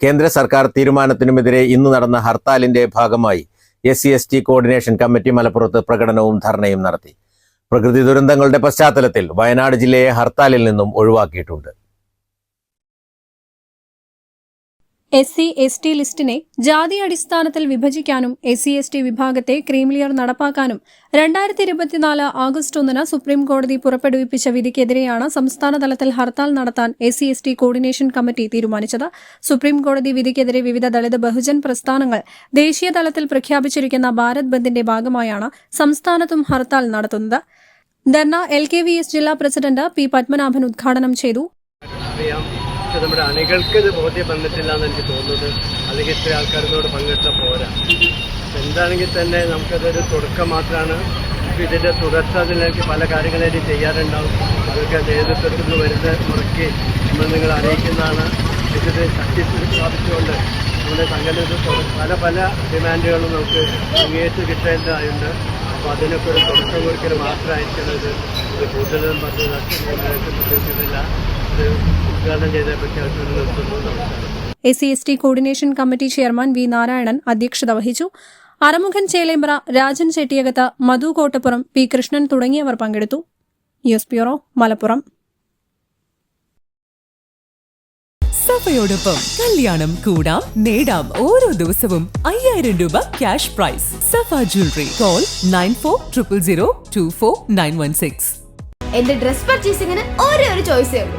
കേന്ദ്ര സർക്കാർ തീരുമാനത്തിനുമെതിരെ ഇന്ന് നടന്ന ഹർത്താലിന്റെ ഭാഗമായി S C S T coordination committee മലപ്പുറത്ത് പ്രകടനവും ധർണയും നടത്തി. പ്രകൃതി ദുരന്തങ്ങളുടെ പശ്ചാത്തലത്തിൽ വയനാട് ജില്ലയെ ഹർത്താലിൽ നിന്നും ഒഴിവാക്കിയിട്ടുണ്ട്. എസ് സി എസ് ടി ലിസ്റ്റിനെ ജാതി അടിസ്ഥാനത്തിൽ വിഭജിക്കാനും എസ് സി എസ് ടി വിഭാഗത്തെ ക്രീംലിയർ നടപ്പാക്കാനും രണ്ടായിരത്തി ഇരുപത്തിനാല് ആഗസ്റ്റ് ഒന്നിന് സുപ്രീം കോടതി പുറപ്പെടുവിപ്പിച്ച വിധിക്കെതിരെയാണ് സംസ്ഥാന തലത്തിൽ ഹർത്താൽ നടത്താൻ S C S T coordination committee തീരുമാനിച്ചത്. സുപ്രീം കോടതി വിധിക്കെതിരെ വിവിധ ദളിത് ബഹുജൻ പ്രസ്ഥാനങ്ങൾ ദേശീയ തലത്തിൽ പ്രഖ്യാപിച്ചിരിക്കുന്ന ഭാരത് ബന്ദിന്റെ ഭാഗമായാണ് സംസ്ഥാനത്തും ഹർത്താൽ നടത്തുന്നത്. Dharna L K V S ജില്ലാ പ്രസിഡന്റ് പി പത്മനാഭൻ ഉദ്ഘാടനം ചെയ്തു. പക്ഷെ നമ്മുടെ അണികൾക്ക് ഇത് ബോധ്യം വന്നിട്ടില്ല എന്ന് എനിക്ക് തോന്നുന്നത് അല്ലെങ്കിൽ ഇത്ര ആൾക്കാരോട് പങ്കെടുത്ത പോരാ. എന്താണെങ്കിൽ തന്നെ നമുക്കതൊരു തുടക്കം മാത്രമാണ്. ഇതിന്റെ തുടർച്ച അതിലേക്ക് പല കാര്യങ്ങളും ചെയ്യാറുണ്ടാവും അതൊക്കെ നേതൃത്വത്തിൽ നിന്ന് വരുന്ന മുറയ്ക്ക് നമ്മൾ നിങ്ങൾ അറിയിക്കുന്നതാണ്. ഇതിന് ശക്തി സ്ഥാപിച്ചുകൊണ്ട് നമ്മുടെ തുട- പല പല ഡിമാൻഡുകളും നമുക്ക് അംഗീകരിച്ച് കിട്ടേണ്ടതായുണ്ട്. അപ്പോൾ അതിനൊക്കെ ഒരു തുടക്കം കുറിക്കൽ മാത്രമായിരിക്കുന്നത് ഇത് കൂടുതലും പത്ത് ലക്ഷം ഇത് ഉദ്ഘാടനം ചെയ്ത പ്രഖ്യാപനം നിർത്തുന്നു. നമസ്കാരം. S C S T coordination committee chairman V Narayanan അധ്യക്ഷത വഹിച്ചു. അറമുഖൻ ചേലേമ്പ്ര രാജൻ ചെട്ടിയകത്ത് മധു കോട്ടപ്പുറം പി കൃഷ്ണൻ തുടങ്ങിയവർ പങ്കെടുത്തു. News bureau Malappuram. സഫയോടൊപ്പം കല്യാണം കൂടാം നേടാം ഓരോ ദിവസവും അയ്യായിരം രൂപ cash prize Safa jewellery call nine four triple zero two four nine one six എന്റെ ഡ്രസ് പർച്ചേസിംഗിന് ഒരേ ഒരു ചോയ്സേ ഉള്ളൂ.